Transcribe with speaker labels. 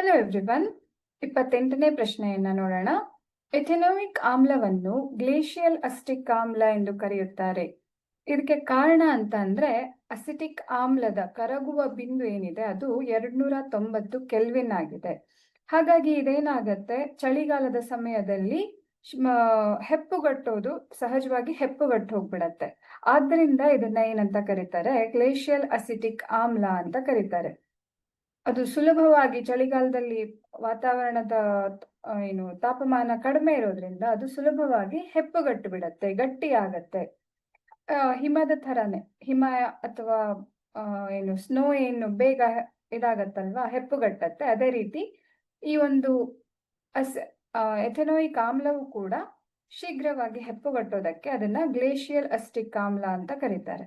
Speaker 1: Hello everyone ಇಪ್ಪತ್ತೆಂಟನೇ ಪ್ರಶ್ನೆಯನ್ನ ನೋಡೋಣ. ಎಥೆನೋಮಿಕ್ ಆಮ್ಲವನ್ನು ಗ್ಲೇಷಿಯಲ್ ಅಸಿಟಿಕ್ ಆಮ್ಲ ಎಂದು ಕರೆಯುತ್ತಾರೆ. ಇದಕ್ಕೆ ಕಾರಣ ಅಂತ ಅಂದ್ರೆ ಅಸಿಟಿಕ್ ಆಮ್ಲದ ಕರಗುವ ಬಿಂದು ಏನಿದೆ, ಅದು ಎರಡ್ನೂರ ತೊಂಬತ್ತು ಕೆಲ್ವಿನ್ ಆಗಿದೆ. ಹಾಗಾಗಿ ಇದೇನಾಗತ್ತೆ, ಚಳಿಗಾಲದ ಸಮಯದಲ್ಲಿ ಹೆಪ್ಪುಗಟ್ಟೋದು ಸಹಜವಾಗಿ ಹೆಪ್ಪುಗಟ್ಟು ಹೋಗ್ಬಿಡತ್ತೆ. ಆದ್ದರಿಂದ ಇದನ್ನ ಏನಂತ ಕರೀತಾರೆ? ಗ್ಲೇಷಿಯಲ್ ಅಸಿಟಿಕ್ ಆಮ್ಲ ಅಂತ ಕರೀತಾರೆ. ಅದು ಸುಲಭವಾಗಿ ಚಳಿಗಾಲದಲ್ಲಿ ವಾತಾವರಣದ ಏನು ತಾಪಮಾನ ಕಡಿಮೆ ಇರೋದ್ರಿಂದ ಅದು ಸುಲಭವಾಗಿ ಹೆಪ್ಪುಗಟ್ಟು ಬಿಡತ್ತೆ ಗಟ್ಟಿ ಆಗತ್ತೆ ಹಿಮದ ಥರನೇ, ಹಿಮ ಅಥವಾ ಏನು ಸ್ನೋ ಏನು ಬೇಗ ಇದಾಗತ್ತಲ್ವಾ, ಹೆಪ್ಪುಗಟ್ಟತ್ತೆ. ಅದೇ ರೀತಿ ಈ ಒಂದು ಅಸ್ ಎಥೆನೋಯಿಕ್ ಆಮ್ಲವು ಕೂಡ ಶೀಘ್ರವಾಗಿ ಹೆಪ್ಪುಗಟ್ಟೋದಕ್ಕೆ ಅದನ್ನ ಗ್ಲೇಷಿಯಲ್ ಅಸ್ಟಿಕ್ ಆಮ್ಲ ಅಂತ ಕರೀತಾರೆ.